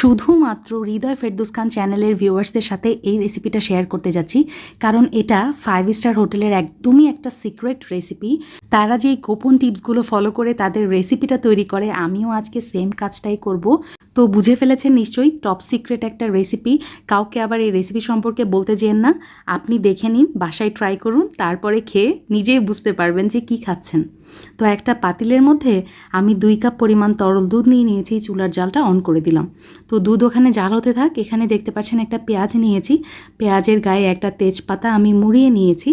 শুধুমাত্র হৃদয় ফেরদুস খান চ্যানেলের ভিউয়ার্সদের সাথে এই রেসিপিটা শেয়ার করতে যাচ্ছি। কারণ এটা ফাইভ স্টার হোটেলের একদমই একটা সিক্রেট রেসিপি তারা যেই গোপন টিপসগুলো ফলো করে তাদের রেসিপিটা তৈরি করে, আমিও আজকে সেম কাজটাই করব। তো বুঝে ফেলেছেন নিশ্চয়ই টপ সিক্রেট একটা রেসিপি কাউকে আবার এই রেসিপি সম্পর্কে বলতে যেন না, আপনি দেখে নিন, বাসায় ট্রাই করুন, তারপরে খেয়ে নিজেই বুঝতে পারবেন যে কি খাচ্ছেন। তো একটা পাতিলের মধ্যে আমি দুই কাপ পরিমাণ তরল দুধ নিয়ে নিয়েছি, চুলার জালটা অন করে দিলাম। তো দুধ ওখানে জাল হতে থাক, এখানে দেখতে পাচ্ছেন একটা পেঁয়াজ নিয়েছি। পেঁয়াজের গায়ে একটা তেজপাতা আমি মুড়িয়ে নিয়েছি।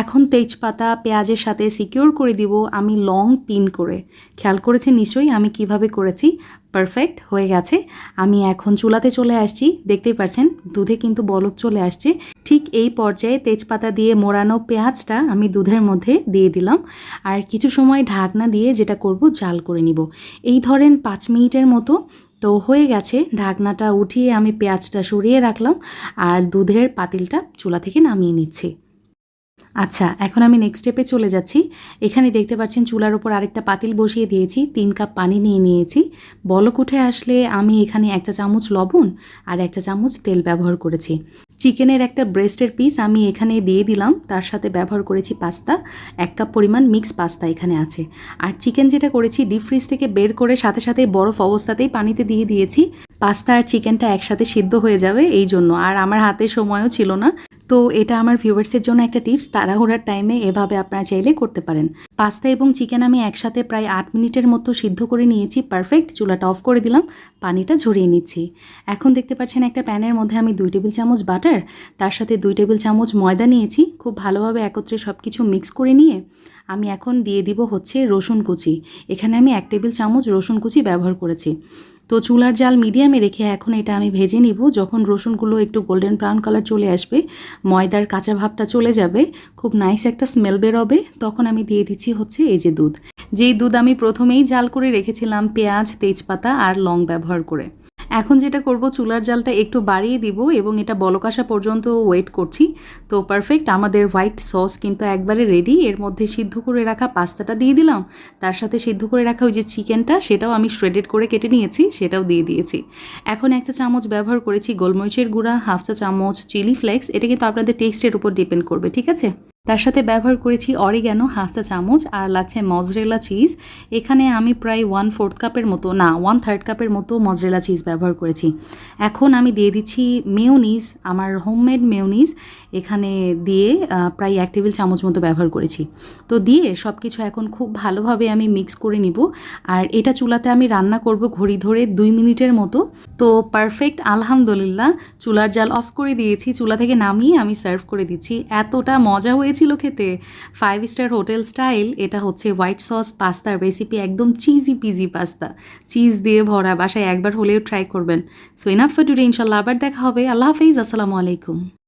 এখন তেজপাতা, পেঁয়াজের সাথে সিকিউর করে দিব, আমি লং পিন করে। খেয়াল করেছেন নিশ্চয়ই আমি কীভাবে করেছি? পারফেক্ট হয়ে গেছে। আমি এখন চুলাতে চলে আসছি। দেখতেই পাচ্ছেন দুধে কিন্তু বলক চলে আসছে। ঠিক এই পর্যায়ে তেজপাতা দিয়ে মোড়ানো পেঁয়াজটা আমি দুধের মধ্যে দিয়ে দিলাম। আর কিছু সময় ঢাকনা দিয়ে যেটা করব, জাল করে নিব। এই ধরেন পাঁচ মিনিটের মতো। তো হয়ে গেছে, ঢাকনাটা উঠিয়ে আমি পেঁয়াজটা সরিয়ে রাখলাম। আর দুধের পাতিলটা চুলা থেকে নামিয়ে নিচ্ছি। আচ্ছা এখন আমি নেক্সট স্টেপে চলে যাচ্ছি। এখানে দেখতে পাচ্ছেন চুলার উপর আরেকটা পাতিল বসিয়ে দিয়েছি, তিন কাপ পানি নিয়ে নিয়েছি। বলক উঠে আসলে আমি এখানে একটা চামচ লবণ আর একটা চামচ তেল ব্যবহার করেছি। চিকেনের একটা ব্রেস্টের পিস আমি এখানে দিয়ে দিলাম, তার সাথে ব্যবহার করেছি পাস্তা। এক কাপ পরিমাণ মিক্স পাস্তা এখানে আছে। আর চিকেন যেটা করেছি ডিপ ফ্রিজ থেকে বের করে সাথে সাথে বরফ অবস্থাতেই পানিতে দিয়ে দিয়েছি। পাস্তা আর চিকেনটা একসাথে সিদ্ধ হয়ে যাবে, এই জন্য। আর আমার হাতে সময়ও ছিল না। তো এটা আমার ভিউয়ার্সের জন্য একটা টিপস তাড়াহুড়ার টাইমে এভাবে আপনারা চাইলে করতে পারেন। পাস্তা এবং চিকেন আমি একসাথে প্রায় আট মিনিটের মতো সিদ্ধ করে নিয়েছি পারফেক্ট চুলাটা অফ করে দিলাম, পানিটা ঝরিয়ে নিচ্ছি। এখন দেখতে পাচ্ছেন একটা প্যানের মধ্যে আমি দুই টেবিল চামচ বাটার তার সাথে দুই টেবিল চামচ ময়দা নিয়েছি, খুব ভালোভাবে একত্রে সব কিছু মিক্স করে নিয়ে আমি এখন দিয়ে দিব হচ্ছে রসুন কুচি। এখানে আমি এক টেবিল চামচ রসুন কুচি ব্যবহার করেছি। তো চুলার জাল মিডিয়ামে রেখে এখন এটা আমি ভেজে নিব। যখন রসুনগুলো একটু গোল্ডেন ব্রাউন কালার চলে আসবে, ময়দার কাঁচা ভাবটা চলে যাবে, খুব নাইস একটা স্মেল বেরোবে, তখন আমি দিয়ে দিচ্ছি হচ্ছে এই যে দুধ। যেই দুধ আমি প্রথমেই জাল করে রেখেছিলাম, পেঁয়াজ, তেজপাতা আর লং ব্যবহার করে। এখন যেটা করব, চুলার জালটা একটু বাড়িয়ে দিব এবং এটা বলক আসা পর্যন্ত ওয়েট করছি। তো পারফেক্ট আমাদের হোয়াইট সস কিন্তু একবারে রেডি এর মধ্যে সিদ্ধ করে রাখা পাস্তাটা দিয়ে দিলাম। তার সাথে সিদ্ধ করে রাখা ওই যে চিকেনটা, সেটাও আমি শ্রেডেড করে কেটে নিয়েছি, সেটাও দিয়ে দিয়েছি। এখন এক চা চামচ ব্যবহার করেছি গোলমরিচের গুঁড়া, হাফ চা চামচ চিলি ফ্লেক্স এটা কিন্তু আপনাদের টেস্টের উপর ডিপেন্ড করবে, ঠিক আছে? তার সাথে ব্যবহার করেছি অরিগ্যানো হাফ চা চামচ আর লাগছে মজরেলা চিজ। এখানে আমি প্রায় ওয়ান ফোর্থ কাপের মতো, না ওয়ান থার্ড কাপের মতো মজরেলা চিজ ব্যবহার করেছি। এখন আমি দিয়ে দিচ্ছি মেয়নিজ, আমার হোমমেড মেয়নিজ। এখানে দিয়ে প্রায় এক টেবিল চামচ মতো ব্যবহার করেছি। তো দিয়ে সব কিছু এখন খুব ভালোভাবে আমি মিক্স করে নিব। আর এটা চুলাতে আমি রান্না করব ঘড়ি ধরে দুই মিনিটের মতো। তো পারফেক্ট আলহামদুলিল্লাহ, চুলার জাল অফ করে দিয়েছি। চুলা থেকে নামিয়ে আমি সার্ভ করে দিচ্ছি। এতটা মজা হয়েছিল খেতে। ফাইভ স্টার হোটেল স্টাইল এটা হচ্ছে হোয়াইট সস পাস্তার রেসিপি একদম চিজি পিজি পাস্তা চিজ দিয়ে ভরা বাসায় একবার হলেও ট্রাই করবেন। সো ইনাফ ফর টুডে ইনশাল্লাহ, আবার দেখা হবে। আল্লাহ হাফিজ, আসসালামু আলাইকুম।